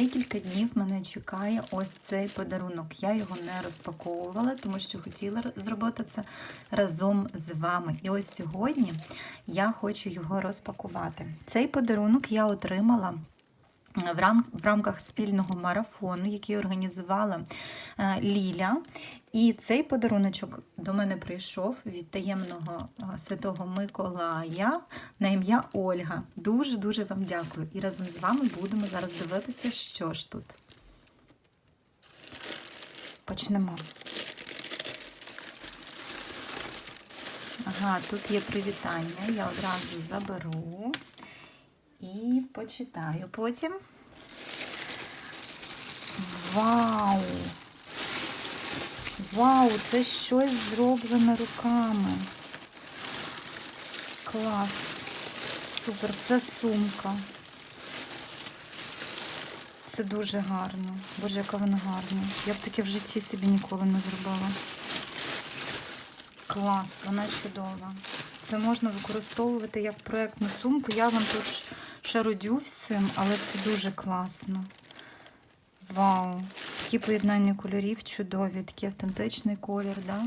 декілька днів мене чекає ось цей подарунок. Я його не розпаковувала, тому що хотіла зробити це разом з вами. І ось сьогодні я хочу його розпакувати. Цей подарунок я отримала. В рам- в рамках спільного марафону, який організувала е, Ліля. І цей подаруночок до мене прийшов від таємного е, святого Миколая на ім'я Ольга. Дуже-дуже вам дякую. І разом з вами будемо зараз дивитися, що ж тут. Почнемо. Ага, тут є привітання. Я одразу заберу почитаю потім. Вау! Вау, це щось зроблено руками. Клас. Супер, це сумка. Це дуже гарно. Боже, яка вона гарна. Я б таке в житті собі ніколи не зробила. Клас, вона чудова. Це можна використовувати як проєктну сумку. Я вам тут шародю всім, але це дуже класно. Вау! Такі поєднання кольорів чудові, такий автентичний колір, да?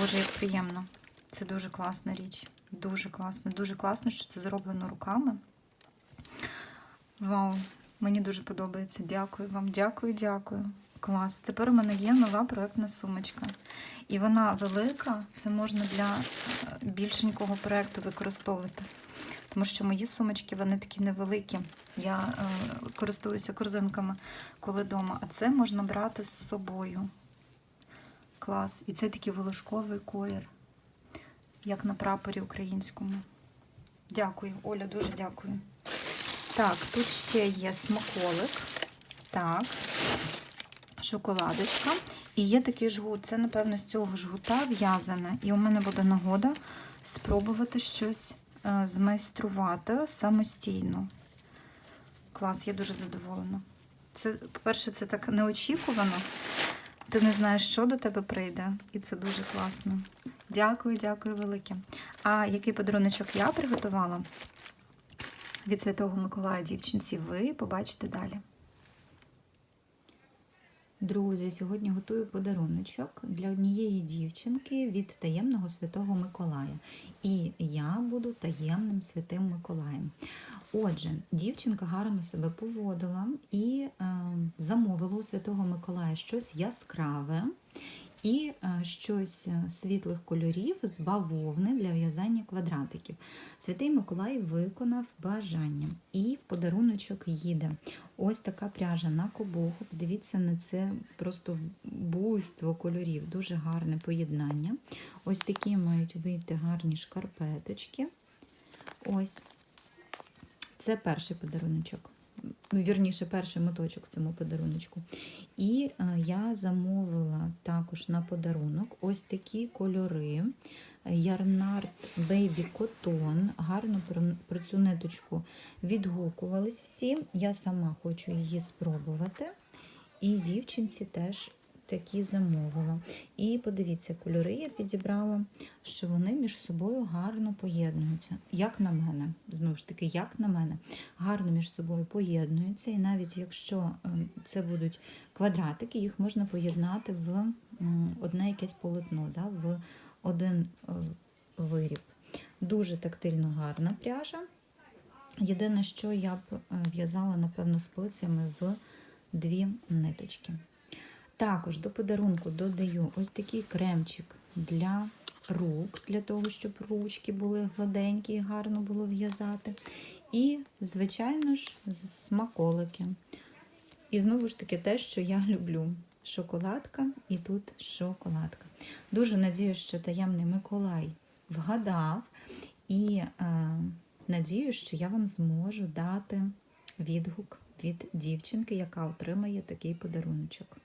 Боже, як приємно. Це дуже класна річ. Дуже класно. Дуже класно, що це зроблено руками. Вау! Мені дуже подобається. Дякую вам, дякую, дякую. Клас. Тепер у мене є нова проєктна сумочка. І вона велика, це можна для е, більшенького проєкту використовувати. Тому що мої сумочки вони такі невеликі. Я е, користуюся корзинками, коли вдома. А це можна брати з собою. Клас. І це такий волошковий колір, як на прапорі українському. Дякую, Оля, дуже дякую. Так, тут ще є смаколик. Так, шоколадочка. І є такий жгут. Це, напевно, з цього жгута в'язане. І у мене буде нагода спробувати щось змайструвати самостійно. Клас, я дуже задоволена. Це, по-перше, це так неочікувано. Ти не знаєш, що до тебе прийде, і це дуже класно. Дякую, дякую велике. А який подаруночок я приготувала від Святого Миколая дівчинці, ви побачите далі. Друзі, сьогодні готую подаруночок для однієї дівчинки від таємного святого Миколая. І я буду таємним святим Миколаєм. Отже, дівчинка гарно себе поводила і е, замовила у святого Миколая щось яскраве і е, щось світлих кольорів з бавовни для в'язання квадратиків. Святий Миколай виконав бажання і в подаруночок їде. Ось така пряжа на кобоху. Подивіться на це просто буйство кольорів, дуже гарне поєднання. Ось такі мають вийти гарні шкарпеточки. Ось. Це перший подаруночок. Ну, вірніше, перший моточок в цьому подаруночку. І е, я замовила також на подарунок ось такі кольори. Ярнард Baby Котон. Гарно про цю ниточку відгукувались всі. Я сама хочу її спробувати. І дівчинці теж такі замовила. І подивіться, кольори я підібрала, що вони між собою гарно поєднуються. Як на мене, знову ж таки, як на мене, гарно між собою поєднуються. І навіть якщо е, це будуть квадратики, їх можна поєднати в одне якесь полотно, да, в один е, виріб. Дуже тактильно гарна пряжа. Єдине, що я б е, в'язала, напевно, спицями в дві ниточки. Також до подарунку додаю ось такий кремчик для рук, для того, щоб ручки були гладенькі і гарно було в'язати. І, звичайно ж, смаколики. І знову ж таки, те, що я люблю. Шоколадка і тут шоколадка. Дуже надію, що таємний Миколай вгадав, і е, надію, що я вам зможу дати відгук від дівчинки, яка отримає такий подаруночок.